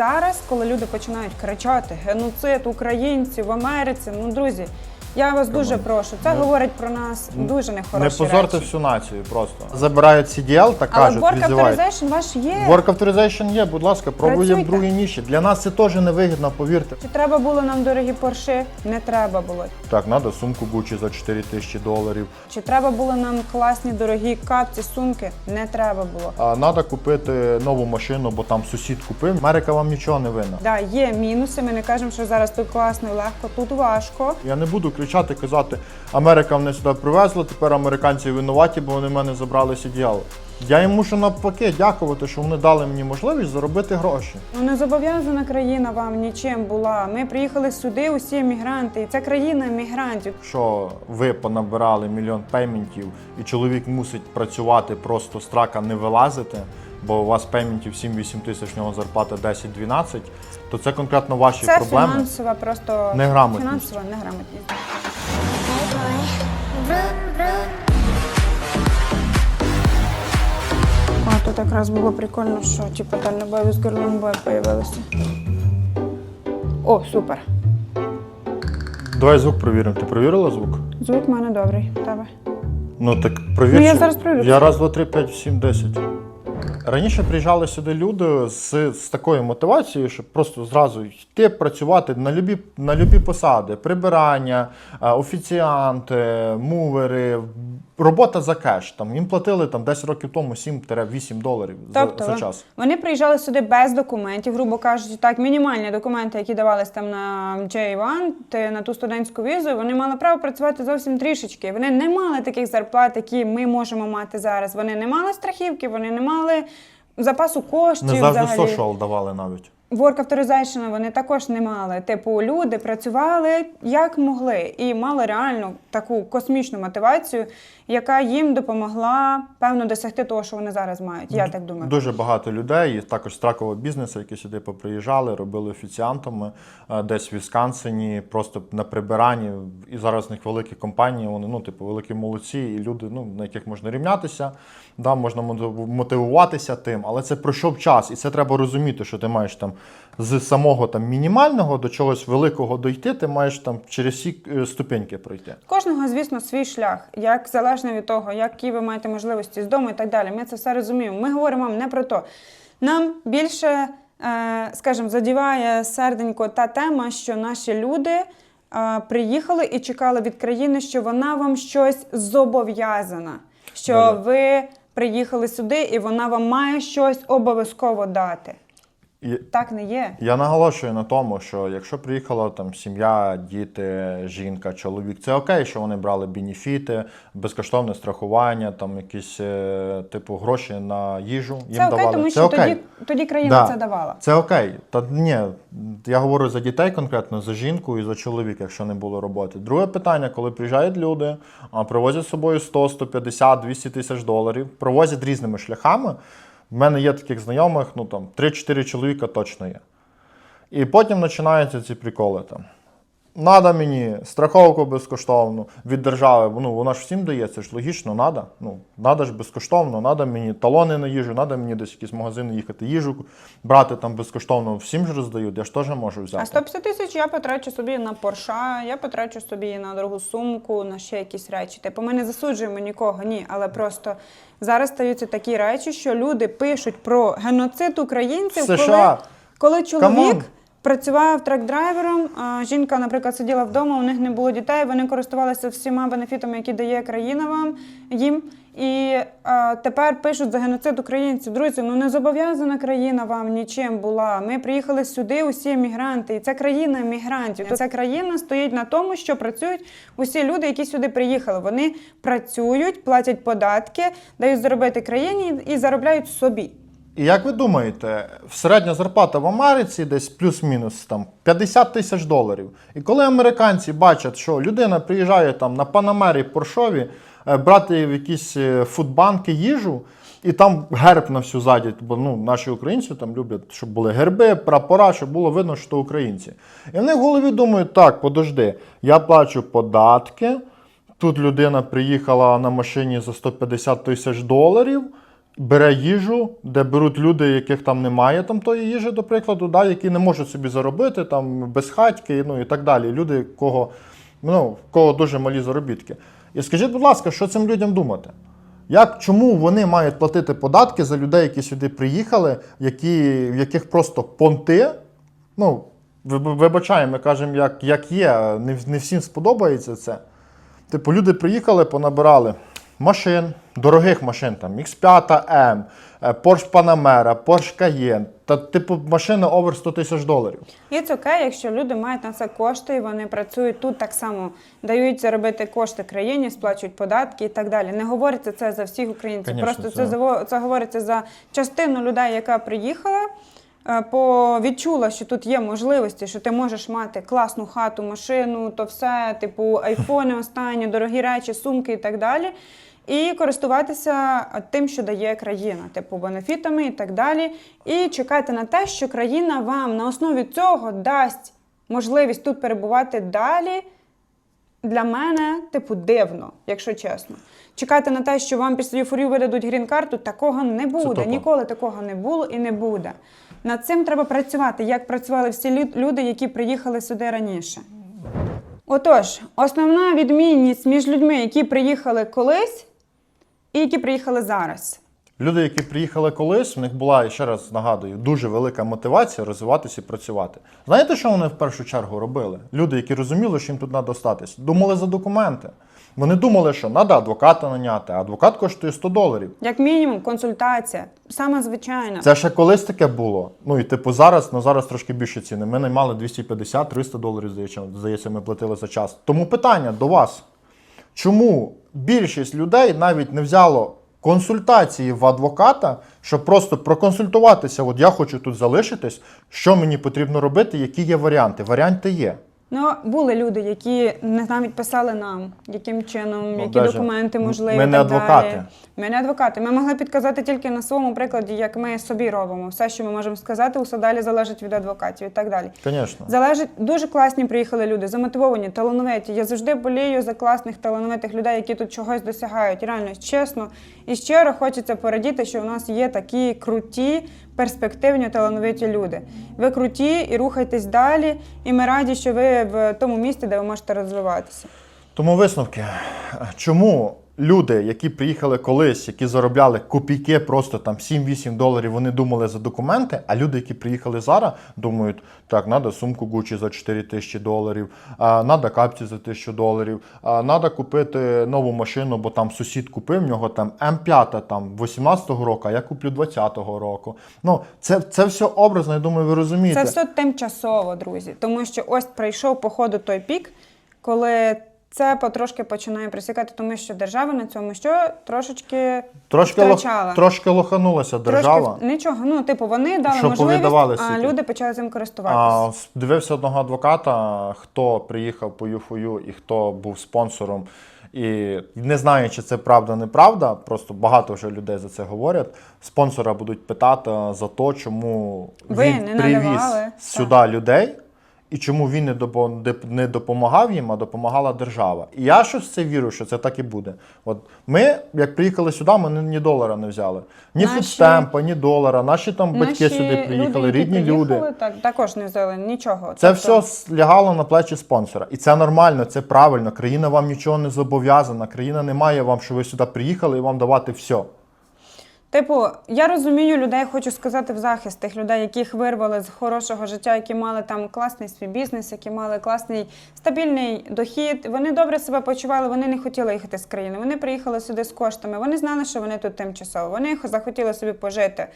зараз, коли люди починають кричати геноцид українців в Америці, ну друзі, я вас дуже прошу. Це говорить про нас дуже Не позорте речі. всю націю просто. Забирають CDL та Але кажуть, Work. Authorization ваш є. Work Authorization є, будь ласка, пробуємо Працюйте. другі ніші. Для нас це теж невигідно, повірте. Чи треба було нам дорогі порши? Не треба було. Так, треба сумку Gucci за 4 тисячі доларів. Чи треба було нам класні дорогі капці, сумки? Не треба було. А треба купити нову машину, бо там сусід купив. Америка вам нічого не винна. Да, є мінуси. Ми не кажемо, що зараз тут класно і легко, тут важко. Я не буду кричати, казати, Америка мене сюди привезла, тепер американці винуваті, бо вони в мене забрали CDL. Я їм мушу навпаки дякувати, що вони дали мені можливість заробити гроші. Ну не зобов'язана країна вам нічим була. Ми приїхали сюди, усі емігранти, і це країна емігрантів. Якщо ви понабирали мільйон пейментів і чоловік мусить працювати, просто з трака не вилазити, бо у вас пейментів 7-8 тисяч, в нього зарплата 10-12, то це конкретно ваші Це проблеми. фінансова просто Неграмотність. фінансова неграмотність. А тут якраз було прикольно, що типу дальнобойові з горломбою появилися. О, супер. Давай звук провіримо. Ти провірила звук? Звук в мене добрий. в Тебе. Ну так провір. Ну, я зараз провірю. Я раз, два, три, п'ять, сім, десять. Раніше приїжджали сюди люди з, з такою мотивацією, щоб просто зразу йти працювати на любі, на любі посади: прибирання, е, офіціанти, мувери, робота за кеш. Там їм платили там 10 років тому 7-8 доларів Тобто за час. вони приїжджали сюди без документів, грубо кажучи, так, мінімальні документи, які давались там на J1, ти на ту студентську візу, вони мали право працювати зовсім трішечки. Вони не мали таких зарплат, які ми можемо мати зараз. Вони не мали страхівки, вони не мали запасу коштів. Не завжди взагалі. сошуал давали навіть. Work Authorization вони також не мали. Типу, люди працювали як могли і мали реальну таку космічну мотивацію, яка їм допомогла певно досягти того, що вони зараз мають. Я так думаю. Дуже багато людей, і також з тракового бізнесу, які сюди поприїжджали, робили офіціантами е, десь в Вісконсині, просто на прибиранні. І зараз в них великі компанії, вони ну, типу, великі молодці, і люди, ну, на яких можна рівнятися, да, можна мотив- мотивуватися тим, але це пройшов час, і це треба розуміти, що ти маєш там з самого там мінімального до чогось великого дойти, ти маєш там через всі е, ступеньки пройти. Кожного, звісно, свій шлях, як залежно від того, які ви маєте можливості з дому і так далі. Ми це все розуміємо. Ми говоримо вам не про то. Нам більше, е, скажімо, задіває серденько та тема, що наші люди е, приїхали і чекали від країни, що вона вам щось зобов'язана, що ви приїхали сюди і вона вам має щось обов'язково дати. І Так не є. Я наголошую на тому, що якщо приїхала там сім'я, діти, жінка, чоловік, це окей, що вони брали бенефіти, безкоштовне страхування, там якісь е, типу гроші на їжу. Їм Це окей, давали. тому це що окей. тоді, тоді країна Да. це давала. Це окей. Та ні, я говорю за дітей конкретно, за жінку і за чоловіка, якщо не було роботи. Друге питання, коли приїжджають люди, а, привозять з собою 100, 150, 200 тисяч доларів, привозять різними шляхами. В мене є таких знайомих, ну там 3-4 чоловіка точно є. І потім починаються ці приколи там. Надо мені страховку безкоштовну від держави, ну вона ж всім дає, це ж логічно, надо. Ну, надо ж безкоштовно, надо мені талони на їжу, надо мені десь в якісь магазини їхати, їжу брати там безкоштовно. Всім ж роздають, я ж теж можу взяти. А 150 тисяч я потрачу собі на Порша, я потрачу собі на дорогу сумку, на ще якісь речі. Типу, ми не засуджуємо нікого, ні. Але просто зараз стаються такі речі, що люди пишуть про геноцид українців, коли, коли чоловік. Камон. Працював трек-драйвером, жінка, наприклад, сиділа вдома, у них не було дітей, вони користувалися всіма бенефітами, які дає країна вам їм. І а, тепер пишуть за геноцид українців. Друзі, ну не зобов'язана країна вам нічим була. Ми приїхали сюди, усі емігранти, і це країна емігрантів. Ця країна стоїть на тому, що працюють усі люди, які сюди приїхали. Вони працюють, платять податки, дають заробити країні і заробляють собі. І як ви думаєте, середня зарплата в Америці десь плюс-мінус там 50 тисяч доларів. І коли американці бачать, що людина приїжджає там на Панамері Поршові е, брати в якісь е, фудбанки їжу, і там герб на всю ззаді, бо ну, наші українці там люблять, щоб були герби, прапора, щоб було видно, що українці. І вони в голові думають, так, подожди, я плачу податки, тут людина приїхала на машині за 150 тисяч доларів. Бере їжу, де беруть люди, яких там немає там тої їжі, до прикладу, да, які не можуть собі заробити, там безхатьки, ну і так далі. Люди, кого, ну, кого дуже малі заробітки. І скажіть, будь ласка, що цим людям думати? Як, чому вони мають платити податки за людей, які сюди приїхали, які, в яких просто понти? Ну, вибачаємо, ми кажемо, як, як є, не, не всім сподобається це. Типу, люди приїхали, понабирали машин, дорогих машин, там X5 M, е, Porsche Panamera, Porsche Cayenne, та типу машини over 100 тисяч доларів. І це окей, якщо люди мають на це кошти, і вони працюють тут так само, дають заробити кошти країні, сплачують податки і так далі. Не говориться це за всіх українців. Конечно, Просто це- це, це говориться за частину людей, яка приїхала. е, По відчула, що тут є можливості, що ти можеш мати класну хату, машину, то все, типу айфони останні, дорогі речі, сумки і так далі. І користуватися тим, що дає країна, типу бенефітами і так далі. І чекати на те, що країна вам на основі цього дасть можливість тут перебувати далі. Для мене, типу, дивно, якщо чесно. Чекати на те, що вам після єфорію видадуть грін-карту, такого не буде. Ніколи такого не було і не буде. Над цим треба працювати, як працювали всі люди, які приїхали сюди раніше. Отож, основна відмінність між людьми, які приїхали колись і які приїхали зараз. Люди, які приїхали колись, в них була, ще раз нагадую, дуже велика мотивація розвиватися і працювати. Знаєте, що вони в першу чергу робили? Люди, які розуміли, що їм тут треба остатись, думали за документи. Вони думали, що треба адвоката наняти, а адвокат коштує 100 доларів. Як мінімум, консультація, саме звичайна. Це ще колись таке було. Ну і типу зараз, ну зараз трошки більше ціни. Ми наймали 250-300 доларів, здається, ми платили за час. Тому питання до вас: чому більшість людей навіть не взяло консультації в адвоката, щоб просто проконсультуватися? От я хочу тут залишитись, що мені потрібно робити, які є варіанти? Варіанти є. Ну, були люди, які не навіть писали нам, яким чином, Ну, які даже документи можливі. ми не так адвокати. Далі. Ми не адвокати. Ми могли підказати тільки на своєму прикладі, як ми собі робимо. Все, що ми можемо сказати, усе далі залежить від адвокатів і так далі. Звісно. Залежить дуже класні приїхали люди, замотивовані, талановиті. Я завжди болію за класних талановитих людей, які тут чогось досягають. Реально чесно і щиро хочеться порадіти, що в нас є такі круті, перспективні, талановиті люди. Ви круті і рухайтесь далі. І ми раді, що ви в тому місці, де ви можете розвиватися. Тому висновки. Чому люди, які приїхали колись, які заробляли копійки, просто там 7-8 доларів, вони думали за документи, а люди, які приїхали зараз, думають, так, треба сумку Gucci за 4 тисячі доларів, треба капці за 1000 доларів, треба купити нову машину, бо там сусід купив, в нього там М5 там 18-го року, а я куплю 20-го року. Ну, це, це все образно, я думаю, ви розумієте. Це все тимчасово, друзі. Тому що ось прийшов по ходу той пік, коли це потрошки починає присікати, тому що держава на цьому що трошечки Трошки, лох, трошки лоханулася держава. Трошки нічого. Ну, типу, вони дали Що можливість, а люди почали цим користуватися. с- дивився одного адвоката, хто приїхав по ЮФОЮ і хто був спонсором. І не знаю, чи це правда, неправда, просто багато вже людей за це говорять. Спонсора будуть питати за те, чому Ви він не привіз надавали, сюди людей. І чому він не допо- не допомагав їм, а допомагала держава. І я щось в це вірю, що це так і буде. От ми, як приїхали сюди, ми ні, долара не взяли. Ні Наші- фудстемпа, ні долара. Наші там батьки Наші сюди приїхали, люди, рідні люди. Так, також не взяли нічого. Це Тобто, все лягало на плечі спонсора. І це нормально, це правильно. Країна вам нічого не зобов'язана. Країна не має вам, що ви сюди приїхали і вам давати все. Типу, я розумію людей, хочу сказати в захист тих людей, яких вирвали з хорошого життя, які мали там класний свій бізнес, які мали класний стабільний дохід. Вони добре себе почували, вони не хотіли їхати з країни. Вони приїхали сюди з коштами. Вони знали, що вони тут тимчасово. Вони захотіли собі пожити.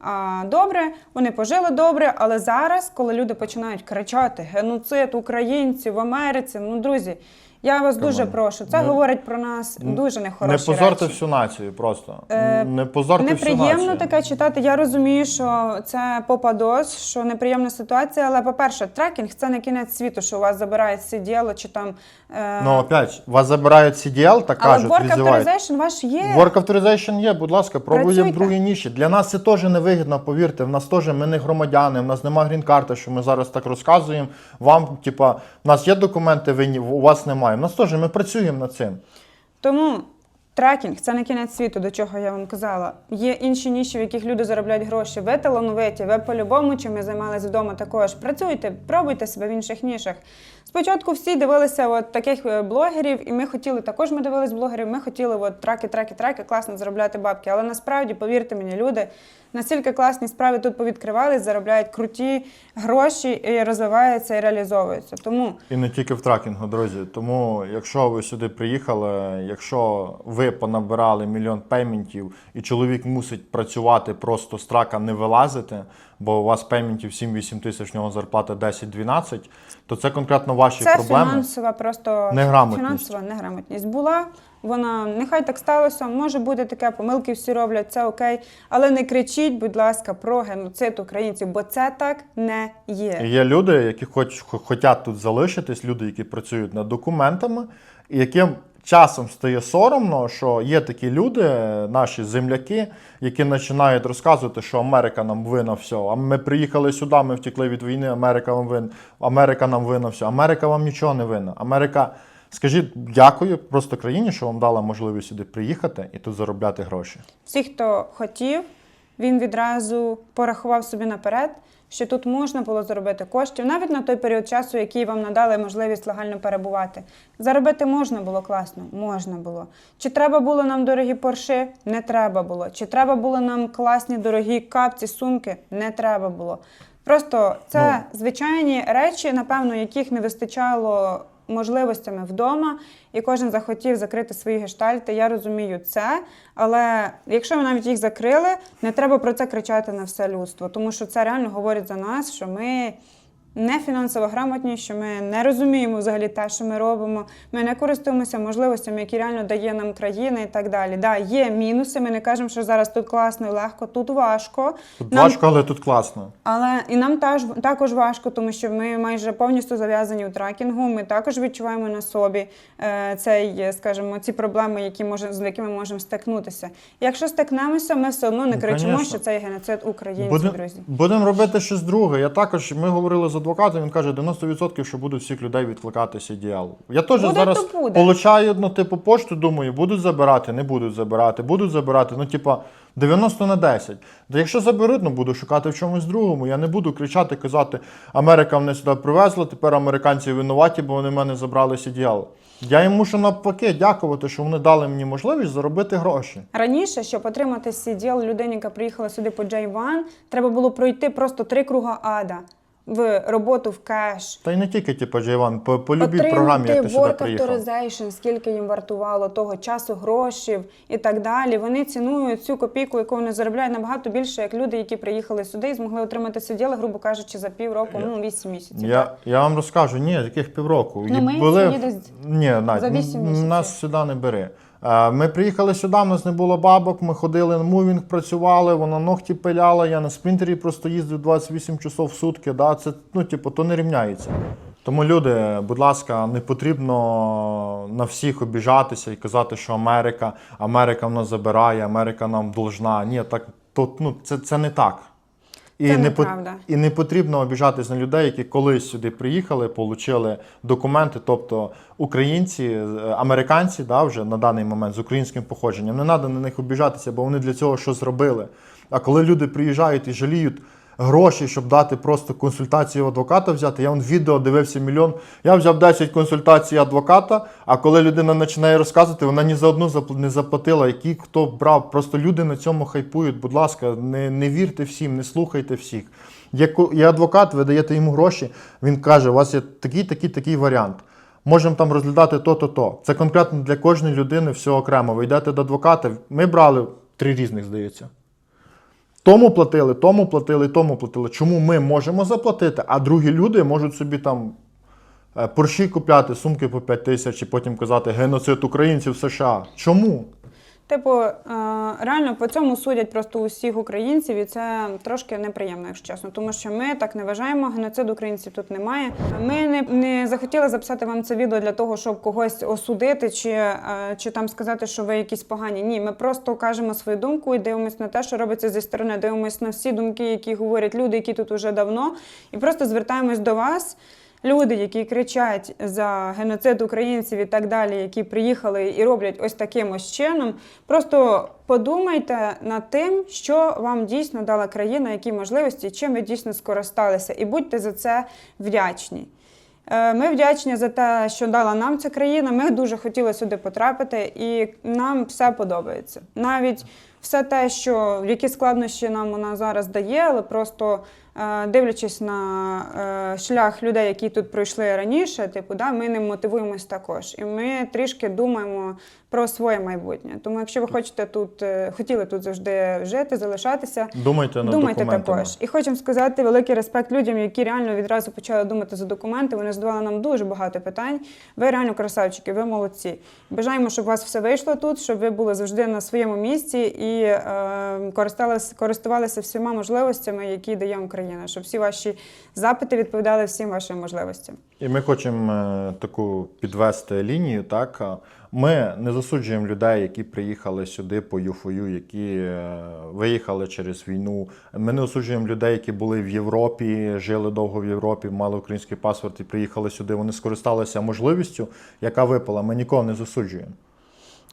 А, добре, вони пожили добре, але зараз, коли люди починають кричати геноцид українців в Америці, ну друзі, я вас дуже прошу. Це Не- говорить про нас дуже нехороші не позорте речі. всю націю просто. Е, не позорте всю Неприємно націю. таке читати. Я розумію, що це попадос, що неприємна ситуація. Але, по-перше, трекінг це не кінець світу, що у вас забирають сиділо чи там. Е... Ну, опять, вас забирають CDL, так але кажуть, work authorization ваш є. Work authorization є, будь ласка, пробуємо другі ніші. Для нас це теж невигідно, повірте. В нас теж ми не громадяни, в нас нема грін-карти, що ми зараз так розказуємо. Вам, типа, в нас є документи, ви у вас немає. В нас теж ми працюємо над цим. Тому Трекінг це не кінець світу, до чого я вам казала. Є інші ніші, в яких люди заробляють гроші. Ви талановиті, ви по-любому чим займалися вдома також. Працюйте, пробуйте себе в інших нішах. Спочатку всі дивилися от таких е, блогерів, і ми хотіли також. Ми дивились блогерів. Ми хотіли от траки, траки, траки, класно заробляти бабки. Але насправді, повірте мені, люди настільки класні справи тут повідкривались, заробляють круті гроші і розвиваються і реалізовуються. Тому І не тільки в тракінгу, друзі. Тому, якщо ви сюди приїхали, якщо ви понабирали мільйон пейментів і чоловік мусить працювати, просто з трака не вилазити, бо у вас пейментів 7-8 тисяч, в нього зарплата 10-12, то це конкретно ваші Це проблеми. фінансова просто Неграмотність. фінансова неграмотність була. Вона нехай так сталося, може бути таке, помилки всі роблять, це окей. Але не кричіть, будь ласка, про геноцид українців, бо це так не є. Є люди, які хоч, хо- хотять тут залишитись, люди, які працюють над документами, і яким часом стає соромно, що є такі люди, наші земляки, які починають розказувати, що Америка нам винна все. А ми приїхали сюди, ми втекли від війни, Америка вам винна, Америка нам винна все. Америка вам нічого не винна. Америка, скажіть дякую просто країні, що вам дала можливість сюди приїхати і тут заробляти гроші. Всі, хто хотів, він відразу порахував собі наперед, що тут можна було заробити коштів, навіть на той період часу, який вам надали можливість легально перебувати. Заробити можна було класно, можна було. Чи треба було нам дорогі порши? Не треба було. Чи треба було нам класні дорогі капці, сумки? Не треба було. Просто це звичайні речі, напевно, яких не вистачало можливостями вдома, і кожен захотів закрити свої гештальти. Я розумію це. Але якщо ми навіть їх закрили, не треба про це кричати на все людство, тому що це реально говорить за нас, що ми. Не фінансово грамотні, що ми не розуміємо взагалі те, що ми робимо. Ми не користуємося можливостями, які реально дає нам країна і так далі. Да, є мінуси. Ми не кажемо, що зараз тут класно і легко, тут важко. Тут Нам важко, але тут класно. але і нам теж також важко, тому що ми майже повністю зав'язані у трекінгу. Ми також відчуваємо на собі е, цей, скажімо, ці проблеми, які може з якими можемо стикнутися. Якщо стикнемося, ми все одно не Ну, кричимо, що це є геноцид українців, Будем- друзі. Будемо робити щось друге. Я також, ми говорили з адвокатом, він каже, 90% що будуть всіх людей відкликати CDL. Я теж Буде, зараз то буде. получаю ну, типу, пошту, думаю, будуть забирати, не будуть забирати, будуть забирати. Ну, типа, 90 на 10. Та якщо заберуть, ну буду шукати в чомусь другому. Я не буду кричати, казати, Америка мене сюди привезла, тепер американці винуваті, бо вони в мене забрали CDL. Я їм мушу навпаки дякувати, що вони дали мені можливість заробити гроші. Раніше, щоб отримати CDL людині, яка приїхала сюди по J1, треба було пройти просто три круга ада в роботу в кеш. Та й не тільки, типу, Джейван, по, по любій програмі, як ти сюди work приїхав. authorization, скільки їм вартувало того часу, грошей і так далі. Вони цінують цю копійку, яку вони заробляють набагато більше, як люди, які приїхали сюди і змогли отримати сиділи, грубо кажучи, за півроку, ну вісім місяців. Я, я вам розкажу, ні, яких півроку. Ну, І ми сьогодні десь Ні, Надь, за вісім місяців. нас сюди не бери. Е, Ми приїхали сюди, в нас не було бабок, ми ходили на мувінг, працювали, вона ногті пиляла, я на спринтері просто їздив 28 часов в сутки. Да? Це, ну, типу, то не рівняється. Тому, люди, будь ласка, не потрібно на всіх обіжатися і казати, що Америка, Америка в нас забирає, Америка нам должна. Ні, так, то, ну, це, це не так. І Це не, по- і не потрібно обіжатись на людей, які колись сюди приїхали, отримали документи, тобто українці, е, американці, да, вже на даний момент з українським походженням. Не треба на них обіжатися, бо вони для цього що зробили. А коли люди приїжджають і жаліють гроші, щоб дати просто консультацію адвоката взяти, я вон відео дивився мільйон. Я взяв 10 консультацій адвоката, а коли людина починає розказувати, вона ні за одну не заплатила, які хто брав. Просто люди на цьому хайпують. Будь ласка, не, не вірте всім, не слухайте всіх. Є адвокат, ви даєте йому гроші, він каже, у вас є такий, такий, такий варіант. Можемо там розглядати то-то, то. Це конкретно для кожної людини все окремо. Ви йдете до адвоката. Ми брали три різних, здається. Тому платили, тому платили, тому платили. Чому ми можемо заплатити, а другі люди можуть собі там е, порші купляти, сумки по 5 тисяч і потім казати геноцид українців в США. Чому? Типу, е, реально по цьому судять просто усіх українців, і це трошки неприємно, якщо чесно. Тому що ми так не вважаємо, геноциду українців тут немає. Ми не, не захотіли записати вам це відео для того, щоб когось осудити чи, е, чи там сказати, що ви якісь погані. Ні, ми просто кажемо свою думку і дивимося на те, що робиться зі сторони, дивимося на всі думки, які говорять люди, які тут уже давно, і просто звертаємось до вас. Люди, які кричать за геноцид українців і так далі, які приїхали і роблять ось таким ось чином, просто подумайте над тим, що вам дійсно дала країна, які можливості, чим ви дійсно скористалися, і будьте за це вдячні. Е, Ми вдячні за те, що дала нам ця країна. Ми дуже хотіли сюди потрапити, і нам все подобається. Навіть все те, що які складнощі нам вона зараз дає, але просто дивлячись на е, шлях людей, які тут пройшли раніше, типу, да, ми ним мотивуємось також. І ми трішки думаємо про своє майбутнє. Тому, якщо ви хочете тут, е, хотіли тут завжди жити, залишатися, Думайте над Думайте документами. також. І хочемо сказати великий респект людям, які реально відразу почали думати за документи. Вони задавали нам дуже багато питань. Ви реально красавчики, ви молодці. Бажаємо, щоб у вас все вийшло тут, щоб ви були завжди на своєму місці і е, користувалися всіма можливостями, які дає вам країна, щоб всі ваші запити відповідали всім вашим можливостям. І ми хочемо е, таку підвести лінію. Так ми не засуджуємо людей, які приїхали сюди по ЮФОЮ, які е, виїхали через війну. Ми не осуджуємо людей, які були в Європі, жили довго в Європі, мали український паспорт і приїхали сюди. Вони скористалися можливістю, яка випала. Ми нікого не засуджуємо.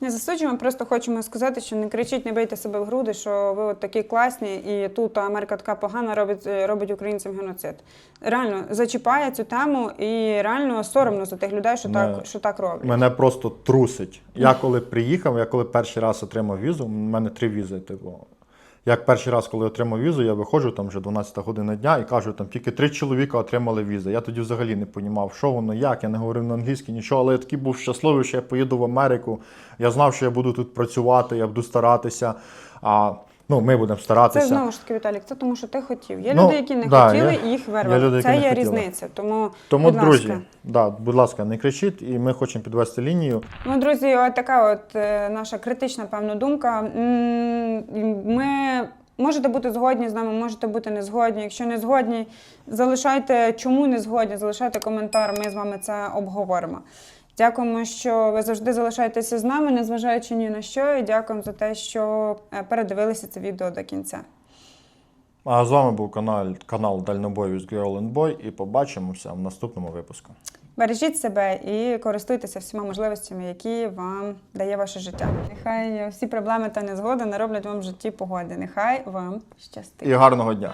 Не засуджуємо, просто хочемо сказати, що не кричіть, не бийте себе в груди, що ви от такі класні, і тут Америка така погана робить, робить українцям геноцид. Реально зачіпає цю тему і реально соромно за тих людей, що мене, так, що так роблять. Мене просто трусить. Я коли приїхав, я коли перший раз отримав візу, у мене три візи. Типу. Як перший раз, коли отримав візу, я виходжу там вже 12 година дня і кажу, там тільки три чоловіка отримали візи. Я тоді взагалі не розумів, що воно, як, я не говорив на англійській, нічого, але я такий був щасливий, що я поїду в Америку. Я знав, що я буду тут працювати, я буду старатися. А, ну, ми будемо старатися. Це знову ж таки, Віталік, це тому, що ти хотів. Є Ну, люди, які не да, хотіли, і їх є вирвали. люди, це є різниця. Тому, Тому, будь друзі, ласка. да, будь ласка, не кричіть, і ми хочемо підвести лінію. Ну, друзі, от така от е, наша критична певна думка. Ми можете бути згодні з нами, можете бути не згодні. Якщо не згодні, залишайте, чому не згодні, залишайте коментар. Ми з вами це обговоримо. Дякуємо, що ви завжди залишаєтеся з нами, незважаючи ні на що. І дякуємо за те, що е, передивилися це відео до кінця. А з вами був канал, канал Дальнобой with Girl and Boy, і побачимося в наступному випуску. Бережіть себе і користуйтеся всіма можливостями, які вам дає ваше життя. Нехай всі проблеми та незгоди не роблять вам в житті погоди. Нехай вам щастить. І гарного дня!